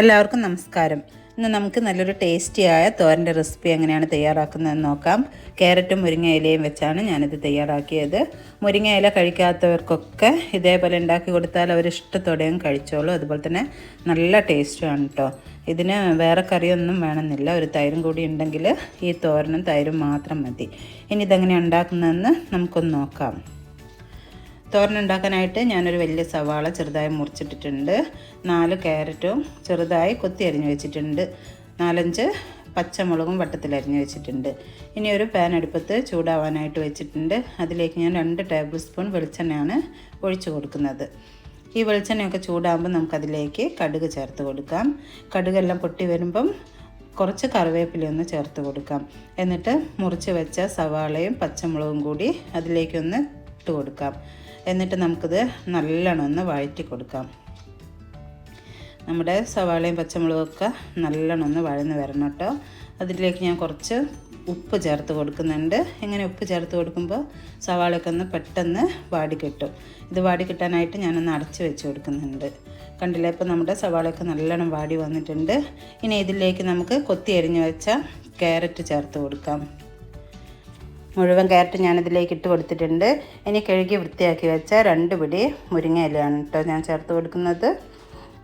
എല്ലാവർക്കും നമസ്കാരം. ഇന്ന് നമുക്ക് നല്ലൊരു ടേസ്റ്റിയായ തോരന്റെ റെസിപ്പി എങ്ങനെയാണ് തയ്യാറാക്കുന്നതെന്ന് നോക്കാം. ക്യാരറ്റും മുരിങ്ങ ഇലയും വെച്ചാണ് ഞാനിത് തയ്യാറാക്കിയത്. മുരിങ്ങ ഇല കഴിക്കാത്തവർക്കൊക്കെ ഇതേപോലെ ഉണ്ടാക്കി കൊടുത്താൽ അവർ ഇഷ്ടത്തോടെയും കഴിച്ചോളൂ. അതുപോലെ തന്നെ നല്ല ടേസ്റ്റുമാണ് കേട്ടോ ഇതിന് വേറെ കറിയൊന്നും വേണമെന്നില്ല. ഒരു തൈരും കൂടി ഉണ്ടെങ്കിൽ ഈ തോരനും തൈരും മാത്രം മതി. ഇനി ഇതെങ്ങനെയാണ് ഉണ്ടാക്കുന്നതെന്ന് നമുക്കൊന്ന് നോക്കാം. തോരൻ ഉണ്ടാക്കാനായിട്ട് ഞാനൊരു വലിയ സവാള ചെറുതായി മുറിച്ചിട്ടിട്ടുണ്ട്. നാല് ക്യാരറ്റും ചെറുതായി കൊത്തി അരിഞ്ഞു വെച്ചിട്ടുണ്ട്. നാലഞ്ച് പച്ചമുളകും വട്ടത്തിൽ അരിഞ്ഞു വെച്ചിട്ടുണ്ട്. ഇനി ഒരു പാൻ അടുപ്പത്ത് ചൂടാവാനായിട്ട് വെച്ചിട്ടുണ്ട്. അതിലേക്ക് ഞാൻ രണ്ട് ടേബിൾ സ്പൂൺ വെളിച്ചെണ്ണയാണ് ഒഴിച്ചു കൊടുക്കുന്നത്. ഈ വെളിച്ചെണ്ണയൊക്കെ ചൂടാകുമ്പോൾ നമുക്കതിലേക്ക് കടുക് ചേർത്ത് കൊടുക്കാം. കടുകെല്ലാം പൊട്ടി വരുമ്പം കുറച്ച് കറിവേപ്പില ഒന്ന് ചേർത്ത് കൊടുക്കാം. എന്നിട്ട് മുറിച്ച് വെച്ച സവാളയും പച്ചമുളകും കൂടി അതിലേക്കൊന്ന് ഇട്ട് കൊടുക്കാം എന്നിട്ട് നമുക്കിത് നല്ലോണം ഒന്ന് വഴറ്റി കൊടുക്കാം. നമ്മുടെ സവാളയും പച്ചമുളകൊക്കെ നല്ലോണം ഒന്ന് വഴന്ന് വരണം കേട്ടോ. അതിലേക്ക് ഞാൻ കുറച്ച് ഉപ്പ് ചേർത്ത് കൊടുക്കുന്നുണ്ട്. ഇങ്ങനെ ഉപ്പ് ചേർത്ത് കൊടുക്കുമ്പോൾ സവാളയൊക്കെ ഒന്ന് പെട്ടെന്ന് വാടി കിട്ടും. ഇത് വാടി കിട്ടാനായിട്ട് ഞാനൊന്ന് അടച്ച് വെച്ച് കൊടുക്കുന്നുണ്ട്. കണ്ടില്ലേ? ഇപ്പോൾ നമ്മുടെ സവാളയൊക്കെ നല്ലോണം വാടി വന്നിട്ടുണ്ട്. ഇനി ഇതിലേക്ക് നമുക്ക് കൊത്തി അരിഞ്ഞ് വെച്ച ക്യാരറ്റ് ചേർത്ത് കൊടുക്കാം. മുഴുവൻ ക്യാരറ്റ് ഞാനിതിലേക്ക് ഇട്ട് കൊടുത്തിട്ടുണ്ട്. ഇനി കഴുകി വൃത്തിയാക്കി വെച്ച രണ്ട് പിടി മുരിങ്ങ ഇലയാണ് കേട്ടോ ഞാൻ ചേർത്ത് കൊടുക്കുന്നത്.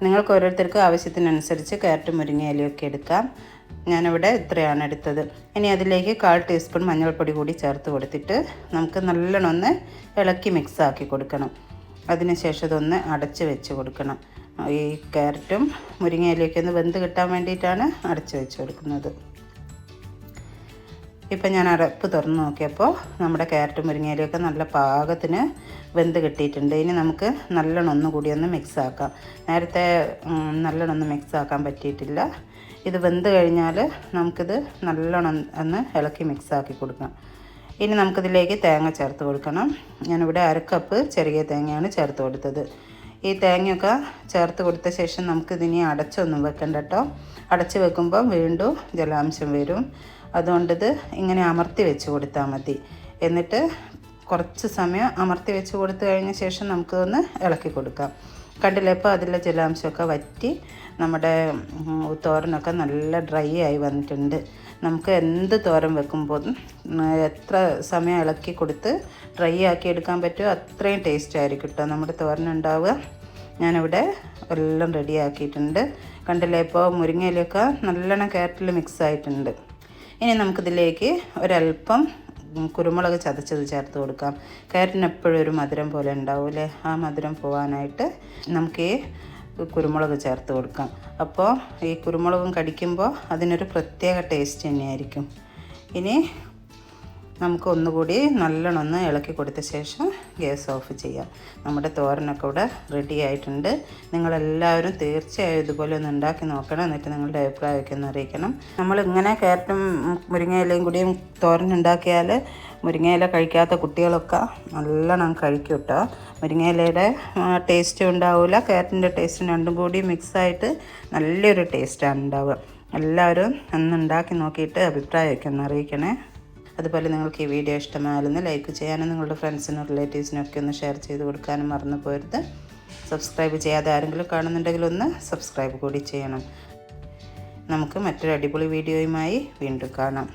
നിങ്ങൾക്ക് ഓരോരുത്തർക്കും ആവശ്യത്തിനനുസരിച്ച് ക്യാരറ്റ് മുരിങ്ങയിലയൊക്കെ എടുക്കാം. ഞാനിവിടെ ഇത്രയാണ് എടുത്തത്. ഇനി അതിലേക്ക് കാൽ ടീസ്പൂൺ മഞ്ഞൾപ്പൊടി കൂടി ചേർത്ത് കൊടുത്തിട്ട് നമുക്ക് നല്ലോണം ഒന്ന് ഇളക്കി മിക്സ് ആക്കി കൊടുക്കണം. അതിനുശേഷം ഇതൊന്ന് അടച്ച് വെച്ച് കൊടുക്കണം. ഈ ക്യാരറ്റും മുരിങ്ങയിലയൊക്കെ ഒന്ന് വെന്ത് കിട്ടാൻ വേണ്ടിയിട്ടാണ് അടച്ച് വെച്ച് കൊടുക്കുന്നത്. ഇപ്പം ഞാൻ അരപ്പ് തുറന്ന് നോക്കിയപ്പോൾ നമ്മുടെ ക്യാരറ്റ് മുരിങ്ങയിലൊക്കെ നല്ല പാകത്തിന് വെന്ത് കിട്ടിയിട്ടുണ്ട്. ഇനി നമുക്ക് നല്ലോണം ഒന്ന് കൂടി ഒന്ന് മിക്സ് ആക്കാം. നേരത്തെ നല്ലോണം ഒന്ന് മിക്സ് ആക്കാൻ പറ്റിയിട്ടില്ല. ഇത് വെന്ത് കഴിഞ്ഞാൽ നമുക്കിത് നല്ലോണം ഒന്ന് ഇളക്കി മിക്സ് ആക്കി കൊടുക്കാം. ഇനി നമുക്കിതിലേക്ക് തേങ്ങ ചേർത്ത് കൊടുക്കണം. ഞാനിവിടെ അരക്കപ്പ് ചെറിയ തേങ്ങയാണ് ചേർത്ത് കൊടുത്തത്. ഈ തേങ്ങയൊക്കെ ചേർത്ത് കൊടുത്ത ശേഷം നമുക്കിതിനി അടച്ചൊന്നും വെക്കണ്ട കേട്ടോ അടച്ച് വെക്കുമ്പോൾ വീണ്ടും ജലാംശം വരും. അതുകൊണ്ടിത് ഇങ്ങനെ അമർത്തി വെച്ച് കൊടുത്താൽ മതി. എന്നിട്ട് കുറച്ച് സമയം അമർത്തി വെച്ച് കൊടുത്തു കഴിഞ്ഞ ശേഷം നമുക്കൊന്ന് ഇളക്കി കൊടുക്കാം. കണ്ടില്ലേ? ഇപ്പോൾ അതിലെ ജലാംശമൊക്കെ വറ്റി നമ്മുടെ തോരനൊക്കെ നല്ല ഡ്രൈ ആയി വന്നിട്ടുണ്ട്. നമുക്ക് എന്ത് തോരൻ വെക്കുമ്പോൾ എത്ര സമയം ഇളക്കി കൊടുത്ത് ഡ്രൈ ആക്കി എടുക്കാൻ പറ്റുമോ അത്രയും ടേസ്റ്റ് ആയിരിക്കും കേട്ടോ നമ്മുടെ തോരൻ ഉണ്ടാവുക. ഞാനിവിടെ എല്ലാം റെഡി ആക്കിയിട്ടുണ്ട്. കണ്ടില്ലേ? ഇപ്പോൾ മുരിങ്ങയിലൊക്കെ നല്ലോണം കാരറ്റിൽ മിക്സ് ആയിട്ടുണ്ട്. ഇനി നമുക്കിതിലേക്ക് ഒരല്പം കുരുമുളക് ചതച്ചത് ചേർത്ത് കൊടുക്കാം. ക്യാരറ്റിന് എപ്പോഴും ഒരു മധുരം പോലെ ഉണ്ടാവും അല്ലേ? ആ മധുരം പോകാനായിട്ട് നമുക്ക് ഈ കുരുമുളക് ചേർത്ത് കൊടുക്കാം. അപ്പോൾ ഈ കുരുമുളകും കടിക്കുമ്പോൾ അതിനൊരു പ്രത്യേക ടേസ്റ്റ് തന്നെയായിരിക്കും. ഇനി നമുക്ക് ഒന്നുകൂടി നല്ലോണം ഒന്ന് ഇളക്കി കൊടുത്ത ശേഷം ഗ്യാസ് ഓഫ് ചെയ്യാം. നമ്മുടെ തോരനൊക്കെ ഇവിടെ റെഡി ആയിട്ടുണ്ട്. നിങ്ങളെല്ലാവരും തീർച്ചയായും ഇതുപോലെ ഒന്ന് ഉണ്ടാക്കി നോക്കണം. എന്നിട്ട് നിങ്ങളുടെ അഭിപ്രായമൊക്കെ ഒന്ന് അറിയിക്കണം. നമ്മളിങ്ങനെ കയറ്റും മുരിങ്ങയിലയും കൂടിയും തോരൻ ഉണ്ടാക്കിയാൽ മുരിങ്ങയില കഴിക്കാത്ത കുട്ടികളൊക്കെ നല്ലോണം കഴിക്കും കേട്ടോ. മുരിങ്ങയിലയുടെ ടേസ്റ്റും ഉണ്ടാവില്ല കയറ്റിന്റെ ടേസ്റ്റ് രണ്ടും കൂടി മിക്സായിട്ട് നല്ലൊരു ടേസ്റ്റാണ് ഉണ്ടാവുക. എല്ലാവരും ഒന്ന് ഉണ്ടാക്കി നോക്കിയിട്ട് അഭിപ്രായമൊക്കെ ഒന്ന് അറിയിക്കണേ. അതുപോലെ നിങ്ങൾക്ക് ഈ വീഡിയോ ഇഷ്ടമായാലൊന്ന് ലൈക്ക് ചെയ്യാനും നിങ്ങളുടെ ഫ്രണ്ട്സിനും റിലേറ്റീവ്സിനും ഒക്കെ ഒന്ന് ഷെയർ ചെയ്ത് കൊടുക്കാനും മറന്നു പോരുത്. സബ്സ്ക്രൈബ് ചെയ്യാതെ ആരെങ്കിലും കാണുന്നുണ്ടെങ്കിൽ ഒന്ന് സബ്സ്ക്രൈബ് കൂടി ചെയ്യണം. നമുക്ക് മറ്റൊരു അടിപൊളി വീഡിയോയുമായി വീണ്ടും കാണാം.